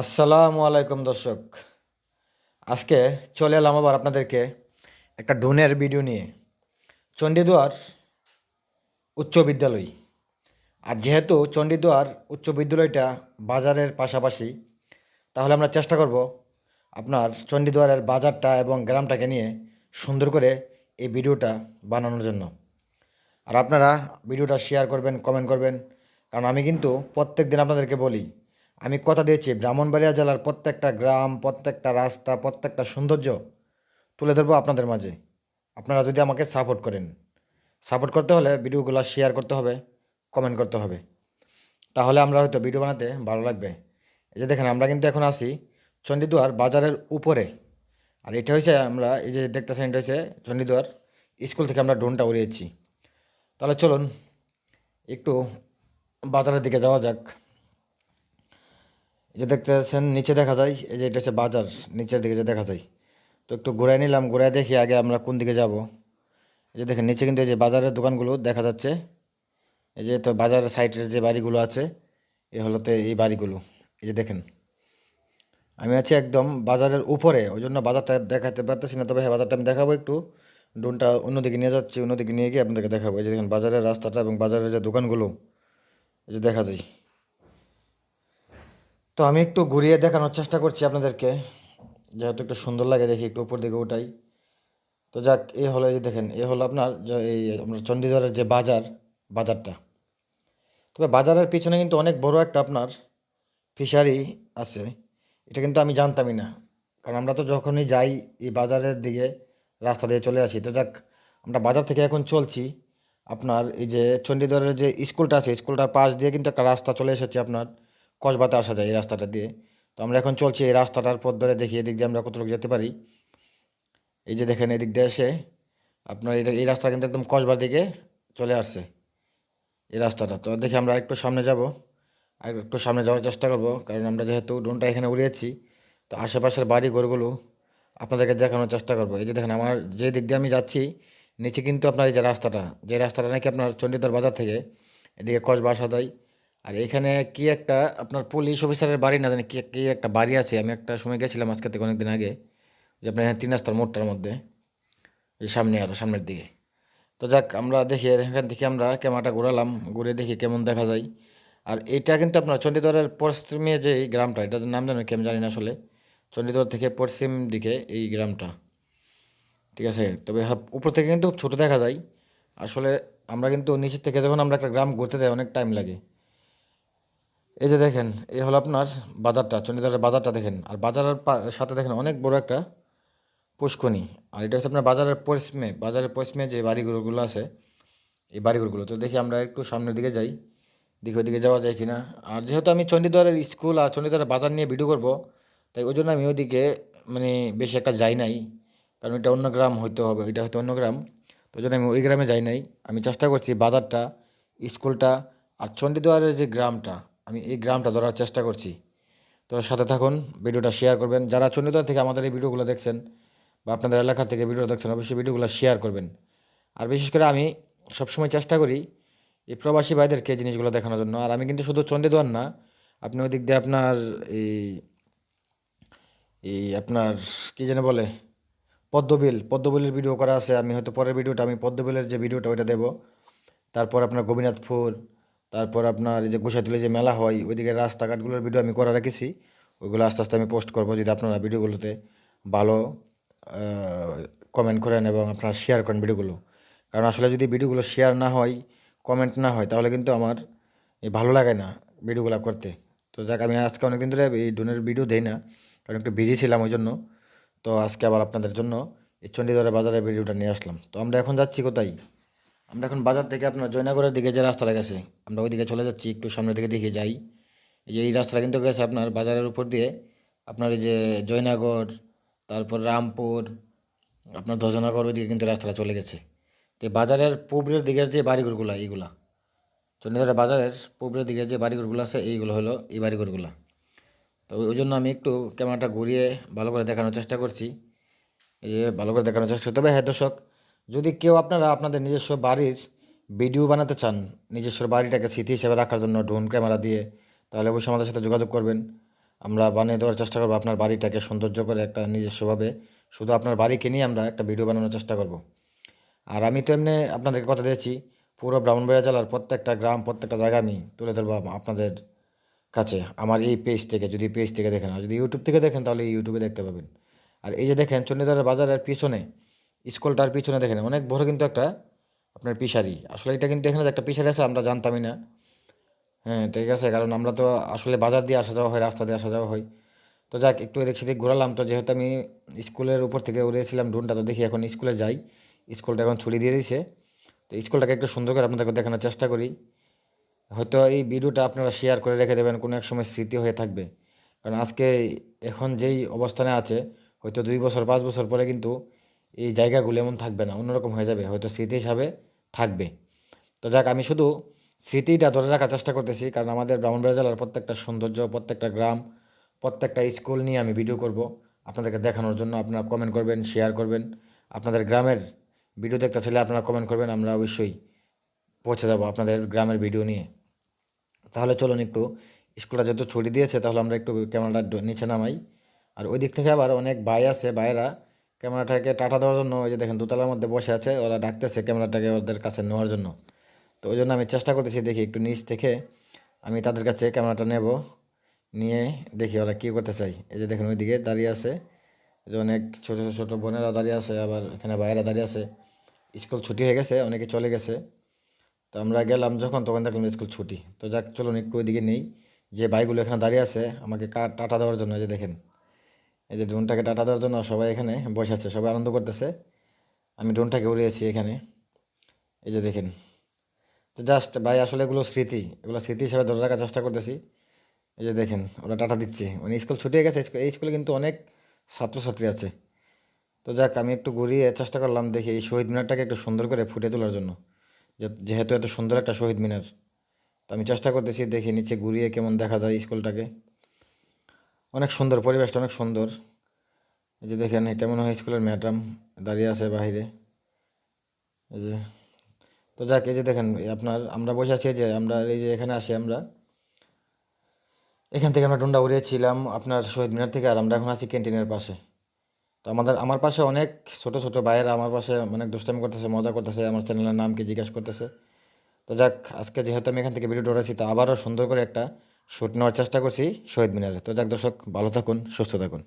আসসালামু আলাইকুম দর্শক। আজকে চলে এলাম আবার আপনাদেরকে একটা ড্রোনের ভিডিও নিয়ে। চণ্ডীদুয়ার উচ্চ বিদ্যালয়। আর যেহেতু চণ্ডীদুয়ার উচ্চ বিদ্যালয়টা বাজারের পাশাপাশি, তাহলে আমরা চেষ্টা করব আপনার চণ্ডীদুয়ারের বাজারটা এবং গ্রামটাকে নিয়ে সুন্দর করে এই ভিডিওটা বানানোর জন্য। আর আপনারা ভিডিওটা শেয়ার করবেন কমেন্ট করবেন, কারণ আমি কিন্তু প্রত্যেক দিন আপনাদেরকে বলি আমি কথা দিয়েছি, ব্রাহ্মণবাড়িয়া জেলার প্রত্যেকটা গ্রাম, প্রত্যেকটা রাস্তা, প্রত্যেকটা সৌন্দর্য তুলে ধরবো আপনাদের মাঝে। আপনারা যদি আমাকে সাপোর্ট করেন সাপোর্ট করতে হলে ভিডিওগুলো শেয়ার করতে হবে কমেন্ট করতে হবে। তাহলে আমরা হয়তো ভিডিও বানাতে ভালো লাগবে। এই যে দেখেন, আমরা কিন্তু এখন আসি চণ্ডীদুয়ার বাজারের উপরে। আর এটা হয়েছে আমরা, এই যে দেখতেছেন, এটা হয়েছে চণ্ডীদুয়ার স্কুল থেকে আমরা ড্রোনটা উড়িয়েছি। তাহলে চলুন, একটু বাজারের দিকে যাওয়া যাক। যে দেখতে পাচ্ছেন, নিচে দেখা যায়, এই যে এটা হচ্ছে বাজার, নিচের দিকে যে দেখা যায়। তো একটু ঘুরাই নিলাম, ঘুরাই দেখি আগে আমরা কোন দিকে যাব। এই যে দেখেন, নিচে কিন্তু এই যে বাজারের দোকানগুলো দেখা যাচ্ছে। এই যে তো বাজারের সাইডের যে বাড়িগুলো আছে, এ হলো তো এই বাড়িগুলো। এই যে দেখেন, আমি আছি একদম বাজারের উপরে, ওই জন্য বাজারটা দেখাতে পারতেছি না, তবে হ্যাঁ বাজারটা আমি দেখাবো একটু। ড্রোনটা অন্যদিকে নিয়ে যাচ্ছি, অন্যদিকে নিয়ে গিয়ে আপনাদেরকে দেখাবো। এই যে দেখেন, বাজারের রাস্তাটা এবং বাজারের যে দোকানগুলো, এই যে দেখা যায়। তো আমি একটু ঘুরিয়ে দেখানোর চেষ্টা করছি আপনাদেরকে। যেহেতু একটু সুন্দর লাগে দেখি একটু উপর দিকে ওটাই তো যাক, এ হলো এই দেখেন, এ হলো আপনার এই আপনার চণ্ডীগড়ের যে বাজার, বাজারটা। তবে বাজারের পিছনে কিন্তু অনেক বড় একটা আপনার ফিশারি আছে। এটা কিন্তু আমি জানতামই না। কারণ আমরা তো যখনই যাই এই বাজারের দিকে, রাস্তা দিয়ে চলে আসি। তো যাক, আমরা বাজার থেকে এখন চলছি। আপনার এই যে চণ্ডীগড়ের যে স্কুলটা আছে, স্কুলটার পাশ দিয়ে কিন্তু একটা রাস্তা চলে এসেছে আপনার। কসবাতে আসা যায় এই রাস্তাটা দিয়ে। তো আমরা এখন চলছি এই রাস্তাটার পথ ধরে দেখি এদিক দিয়ে আমরা কতটুকু যেতে পারি। এই যে দেখেন এদিক দিয়ে এসে আপনার এটা এই রাস্তা কিন্তু একদম কসবার দিকে চলে আসছে। এই রাস্তাটা। তো দেখি আমরা একটু সামনে যাব। আর একটু সামনে যাওয়ার চেষ্টা করব। কারণ আমরা যেহেতু ড্রোনটা এখানে উড়িয়েছি, তো আশেপাশের বাড়ি ঘরগুলো আপনাদেরকে দেখানোর চেষ্টা করব। এই যে দেখেন আমার যে দিক দিয়ে আমি যাচ্ছি, নিচে কিন্তু আপনার এই যে রাস্তাটা যে রাস্তাটা নাকি আপনার চণ্ডীদার বাজার থেকে এদিকে কসবা আসা যায়। আর এখানে কি একটা আপনার পুলিশ অফিসারের বাড়ি না জানি কি কি একটা বাড়ি আছে। আমি একটা সময় গেছিলাম আজকে থেকে অনেকদিন আগে যে আপনার এখানে তিন রাস্তার মোড়টার মধ্যে এই সামনে আরও সামনের দিকে। তো যাক আমরা দেখি এখান থেকে আমরা ক্যামেরাটা ঘোরালাম ঘুরে দেখি কেমন দেখা যায়। আর এটা কিন্তু আপনার চণ্ডীগড়ের পশ্চিমে যে এই গ্রামটা এটার নাম জানি কি আমি জানি না আসলে। চণ্ডীগড় থেকে পশ্চিম দিকে এই গ্রামটা। ঠিক আছে? তবে হ্যাঁ, উপর থেকে কিন্তু ছোট দেখা যায়। আসলে আমরা কিন্তু নিচের থেকে যখন আমরা একটা গ্রাম ঘুরতে যাই অনেক টাইম লাগে। এই যে দেখেন, এই হলো আপনার বাজারটা, চণ্ডীদারের বাজারটা দেখেন। আর বাজারের সাথে দেখেন অনেক বড় একটা পুষ্কনি আর এটা হচ্ছে আপনার বাজারের পশ্চিমে বাজারের পশ্চিমে যে বাড়িঘরগুলো আছে, এই বাড়িঘরগুলো। তো দেখি আমরা একটু সামনের দিকে যাই, দেখি ওইদিকে যাওয়া যায় কিনা। আর যেহেতু আমি চণ্ডীদারের স্কুল আর চণ্ডীদারের বাজার নিয়ে ভিডিও করব, তাই ওই জন্য আমি ওইদিকে মানে বেশি একটা যাই নাই, কারণ এটা অন্য গ্রাম হইতে হবে, এটা হয়তো অন্য গ্রাম। তো ওই জন্য আমি ওই গ্রামে যাই নাই। আমি চেষ্টা করছি বাজারটা, স্কুলটা আর চণ্ডীদুয়ারের যে গ্রামটা আমি এই গ্রামটা ধরার চেষ্টা করছি। তো সাথে থাকুন, ভিডিওটা শেয়ার করবেন। যারা চণ্ডীদুয়ার থেকে আমাদের এই ভিডিওগুলো দেখছেন বা আপনাদের এলাকা থেকে ভিডিও দেখছেন, অবশ্যই ভিডিওগুলো শেয়ার করবেন। আর বিশেষ করে আমি সবসময় চেষ্টা করি এই প্রবাসী ভাইদেরকে জিনিসগুলো দেখানোর জন্য। আর আমি কিন্তু শুধু চণ্ডীদুয়ার না, আপনি ওই দিক দিয়ে আপনার এই এই আপনার কী যেন বলে, পদ্মবিল, পদ্মবিলের ভিডিও করা আছে। আমি হয়তো পরের ভিডিওটা, আমি পদ্মবিলের যে ভিডিওটা ওইটা দেবো। তারপর আপনার গোপীনাথপুর তারপর আপনার এই যে গোসাইতুলে যে মেলা হয়, ওইদিকে রাস্তাঘাটগুলোর ভিডিও আমি করা রেখেছি। ওইগুলো আস্তে আস্তে আমি পোস্ট করব যদি আপনারা ভিডিওগুলোতে ভালো কমেন্ট করেন এবং আপনারা শেয়ার করেন ভিডিওগুলো কারণ আসলে যদি ভিডিওগুলো শেয়ার না হয় কমেন্ট না হয়, তাহলে কিন্তু আমার ভালো লাগে না ভিডিওগুলো করতে। তো যাক, আমি আজকে অনেকদিন ধরে এই ডোনের ভিডিও দেই না, কারণ একটু বিজি ছিলাম ওই জন্য। তো আজকে আবার আপনাদের জন্য এই চণ্ডীগড়ের বাজারের ভিডিওটা নিয়ে আসলাম। তো আমরা এখন যাচ্ছি কোথায়? আমরা এখন বাজার থেকে আপনার জয়নগরের দিকে যে রাস্তাটা গেছে, আমরা ওই দিকে চলে যাচ্ছি, একটু সামনের দিকে দেখে যাই। এই যে এই রাস্তাটা কিন্তু গেছে আপনার বাজারের উপর দিয়ে। আপনার এই যে জয়নগর, তারপর রামপুর, আপনার ধ্বজনগর ওইদিকে কিন্তু রাস্তাটা চলে গেছে। তো বাজারের পূবের দিকের যে বাড়িঘরগুলো, এইগুলা চন্ডীদারের বাজারের পূবের দিকে যে বাড়িঘরগুলো আছে, এইগুলো হলো এই বাড়িঘরগুলো। তো ওই জন্য আমি একটু ক্যামেরাটা ঘুরিয়ে ভালো করে দেখানোর চেষ্টা করছি। এই যে ভালো করে দেখানোর চেষ্টা তবে হ্যাঁ দর্শক যদি কেউ আপনারা আপনাদের নিজস্ব বাড়ির ভিডিও বানাতে চান, নিজস্ব বাড়িটাকে স্মৃতি হিসেবে রাখার জন্য ড্রোন ক্যামেরা দিয়ে, তাহলে অবশ্যই আমাদের সাথে যোগাযোগ করবেন। আমরা বানিয়ে দেওয়ার চেষ্টা করব আপনার বাড়িটাকে সৌন্দর্য করে একটা নিজস্বভাবে। শুধু আপনার বাড়িকে নিয়ে আমরা একটা ভিডিও বানানোর চেষ্টা করব। আর আমি তো এমনি আপনাদেরকে কথা দিয়েছি, পুরো ব্রাহ্মণবাড়িয়া জেলার প্রত্যেকটা গ্রাম, প্রত্যেকটা জায়গা আমি তুলে ধরবো আপনাদের কাছে। আমার এই পেজ থেকে, যদি পেজ থেকে দেখেন, আর যদি ইউটিউব থেকে দেখেন, তাহলে ইউটিউবে দেখতে পাবেন। আর এই যে দেখেন, চণ্ডীদারের বাজারের পিছনে স্কুলটার পিছনে দেখেন, অনেক বড় কিন্তু একটা আপনার পিসারি। আসলে এটা কিন্তু এখানে একটা পিসারি আছে, আমরা জানতামই না। হ্যাঁ ঠিক আছে, কারণ আমরা তো আসলে বাজার দিয়ে আসা যাওয়া হয়, রাস্তা দিয়ে আসা যাওয়া হয়। তো যাক, একটু এদিক সেদিক ঘোরালাম। তো যেহেতু আমি স্কুলের উপর থেকে উড়েছিলাম ড্রোনটা তো দেখি এখন স্কুলে যাই। স্কুলটা এখন ছুটি দিয়ে দিয়েছে। তো স্কুলটাকে একটু সুন্দর করে আপনাদেরকে দেখানোর চেষ্টা করি। হয়তো এই ভিডিওটা আপনারা শেয়ার করে রেখে দেবেন, কোনো এক সময় স্মৃতি হয়ে থাকবে। কারণ আজকে এখন যেই অবস্থানে আছে, হয়তো দুই বছর, পাঁচ বছর পরে কিন্তু এই জায়গাগুলো এমন থাকবে না, অন্যরকম হয়ে যাবে, হয়তো স্মৃতি হিসাবে থাকবে। তো যাক, আমি শুধু স্মৃতিটা ধরে রাখার চেষ্টা করতেছি, কারণ আমাদের ব্রাহ্মণবাড়িয়া জেলার প্রত্যেকটা সৌন্দর্য, প্রত্যেকটা গ্রাম, প্রত্যেকটা স্কুল নিয়ে আমি ভিডিও করব। আপনাদেরকে দেখানোর জন্য আপনারা কমেন্ট করবেন শেয়ার করবেন। আপনাদের গ্রামের ভিডিও দেখতে চাইলে আপনারা কমেন্ট করবেন, আমরা অবশ্যই পৌঁছে যাব আপনাদের গ্রামের ভিডিও নিয়ে। তাহলে চলুন একটু, স্কুলটা যেহেতু ছুটি দিয়েছে, তাহলে আমরা একটু ক্যামেরাটা নিচে নামাই। আর ওই দিক থেকে আবার অনেক ভাই আছে, ভাইয়েরা ক্যামেরাটাকে টাটা দেওয়ার জন্য ওই যে দেখেন দোতলার মধ্যে বসে আছে, ওরা ডাকতেছে ক্যামেরাটাকে ওদের কাছে নেওয়ার জন্য। তো ওই জন্য আমি চেষ্টা করতেছি দেখি একটু নিচ থেকে আমি তাদের কাছে ক্যামেরাটা নেব, নিয়ে দেখি ওরা কী করতে চাই এই যে দেখেন ওইদিকে দাঁড়িয়ে আছে যে অনেক ছোটো ছোটো বোনেরা দাঁড়িয়ে আছে, আবার এখানে ভাইয়েরা দাঁড়িয়ে আছে। স্কুল ছুটি হয়ে গেছে, অনেকে চলে গেছে। তো আমরা গেলাম যখন, তখন দেখলাম স্কুল ছুটি। তো যাক, চলুন একটু ওইদিকে নেই। যে ভাইগুলো এখানে দাঁড়িয়ে আছে, আমাকে টাটা দেওয়ার জন্য যে দেখেন। এই যে ড্রোনটাকে টাটা দেওয়ার জন্য সবাই এখানে বসে আছে, সবাই আনন্দ করতেছে। আমি ড্রোনটাকে উড়িয়েছি এখানে। এই যে দেখেন। তো জাস্ট ভাই, আসলে এগুলো স্মৃতি। এগুলো স্মৃতি হিসাবে ধরে রাখার চেষ্টা করতেছি। এই যে দেখেন, ওরা টাটা দিচ্ছে। মানে স্কুল ছুটিয়ে গেছে এই স্কুলে কিন্তু অনেক ছাত্রছাত্রী আছে। তো যাক, আমি একটু ঘুরিয়ে চেষ্টা করলাম দেখি এই শহীদ মিনারটাকে একটু সুন্দর করে ফুটে তোলার জন্য। যেহেতু এত সুন্দর একটা শহীদ মিনার। তো আমি চেষ্টা করতেছি দেখি নিচে ঘুরিয়ে কেমন দেখা যায় স্কুলটাকে। অনেক সুন্দর, পরিবেশটা অনেক সুন্দর। এই যে দেখেন, এটা মনে হয় স্কুলের ম্যাডাম দাঁড়িয়ে আছে বাইরে এই যে, তো যাক, এই যে দেখেন আপনার, আমরা বসে আছি যে আমরা, এই যে এখানে আসি আমরা। এখান থেকে আমরা ডুন্ডা উড়িয়েছিলাম আপনার শহীদ মিনার থেকে, আর আমরা এখন আছি ক্যান্টিনের পাশে। তো আমাদের, আমার পাশে অনেক ছোট ছোট ভাইয়েরা আমার পাশে অনেক দুষ্টামি করতেছে, মজা করতেছে, আমার চ্যানেলের নামকে জিজ্ঞাসা করতেছে। তো যাক, আজকে যেহেতু আমি এখান থেকে ভিডিও ডরেছি তো আবারও সুন্দর করে একটা শ্যুট নেওয়ার চেষ্টা করছি শহীদ মিনারে। তো যাক দর্শক ভালো থাকুন সুস্থ থাকুন।